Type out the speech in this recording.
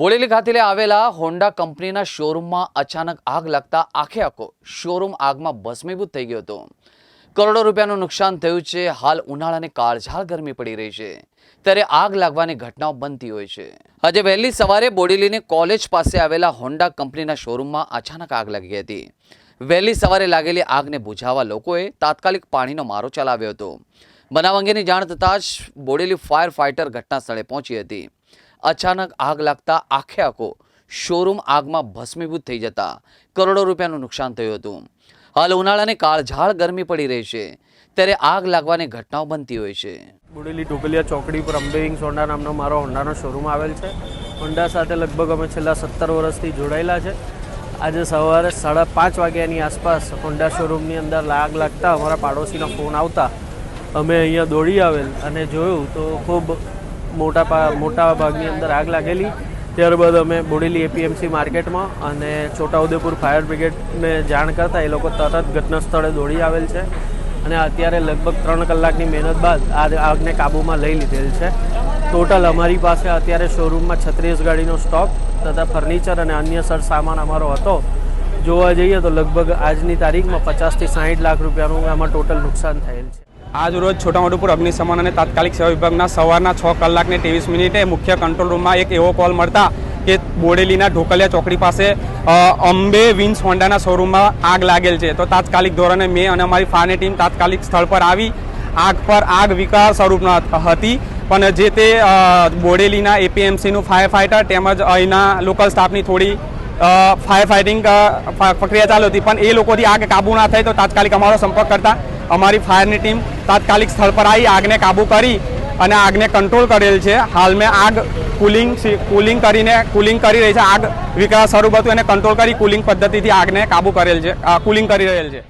બોડેલી ખાતે આવેલા હોન્ડા કંપનીના શોરૂમમાં અચાનક આગ લાગતા આખે આખો શોરૂમ આગમાં ભસ્મીભૂત થઈ ગયો હતો. કરોડો રૂપિયાનું નુકસાન થયું છે, હાલ ઉનાળાની કાળઝાળ ગરમી પડી રહી છે. ત્યારે આગ લાગવાની ઘટનાઓ બનતી હોય છે. આજે વહેલી સવારે બોડેલીની કોલેજ પાસે આવેલા હોન્ડા કંપનીના શોરૂમમાં અચાનક આગ લાગી હતી. વહેલી સવારે લાગેલી આગને બુઝાવવા લોકોએ તાત્કાલિક પાણીનો મારો ચલાવ્યો હતો. બનાવ અંગેની જાણ થતાં જ બોડેલી ફાયર ફાઇટર ઘટના સ્થળે પહોંચી હતી. અચાનક આગ લાગતા આખે આખો શોરૂમ આગમાં ભસ્મીભૂત થઈ જતા કરોડો રૂપિયાનું નુકસાન થયું હતું. હાલ ઉનાળાની કાળઝાળ ગરમી પડી રહી છે. ત્યારે આગ લાગવાની ઘટનાઓ બનતી હોય છે. બુડેલી ઢોકલિયા ચોકડી પર અંબે હોન્ડા નામનો મારો હોન્ડાનો શોરૂમ આવેલ છે. હોન્ડા સાથે લગભગ અમે છેલ્લા સત્તર વર્ષથી જોડાયેલા છે. આજે સવારે સાડા પાંચ વાગ્યાની આસપાસ હોન્ડા શોરૂમની અંદર આગ લાગતા અમારા પાડોશીનો ફોન આવતા અમે અહીંયા દોડી આવેલ અને જોયું તો ખૂબ મોટા મોટા ભાગની અંદર આગ લાગેલી. ત્યારબાદ અમે બોડેલી એપીએમસી માર્કેટમાં અને છોટાઉદેપુર ફાયર બ્રિગેડને જાણ કરતાં એ લોકો તરત ઘટના સ્થળે દોડી આવેલ છે. અને અત્યારે લગભગ ત્રણ કલાકની મહેનત બાદ આ આગને કાબૂમાં લઈ લીધેલ છે. ટોટલ અમારી પાસે અત્યારે શોરૂમમાં છત્રીસ ગાડીનો સ્ટોક તથા ફર્નિચર અને અન્ય સર સામાન અમારો હતો. જોવા જઈએ તો લગભગ આજની તારીખમાં પચાસથી સાહીઠ લાખ રૂપિયાનું આમાં ટોટલ નુકસાન થયેલ છે. આજ રોજ છોટાઉદેપુર અગ્નિશમન અને તાત્કાલિક સેવા વિભાગના સવારના છ કલાકને ત્રેવીસ મિનિટે મુખ્ય કંટ્રોલ રૂમમાં એક એવો કોલ મળતા કે બોડેલીના ઢોકલિયા ચોકડી પાસે અંબે વિન્સ હોન્ડાના શોરૂમમાં આગ લાગેલ છે. તો તાત્કાલિક ધોરણે મેં અને અમારી ફાયરની ટીમ તાત્કાલિક સ્થળ પર આવી, આગ પર આગ વિકાર સ્વરૂપના હતી, પણ જે તે બોડેલીના એપીએમસીનું ફાયર ફાઇટર તેમજ અહીંના લોકલ સ્ટાફની થોડી ફાયર ફાઇટિંગ પ્રક્રિયા ચાલુ હતી. પણ એ લોકોથી આગ કાબુ ના થાય તો તાત્કાલિક અમારો સંપર્ક કરતા અમારી ફાયરની ટીમ તાત્કાલિક સ્થળ પર આવી, આગને કાબૂ કરી અને આગને કંટ્રોલ કરેલ છે. હાલમાં આગ કુલિંગ કુલિંગ કરીને, કુલિંગ કરી રહી છે. આગ વિકાસ સ્વરૂપ હતું, એને કંટ્રોલ કરી કુલિંગ પદ્ધતિથી આગને કાબૂ કરેલ છે કુલિંગ કરી રહેલ છે.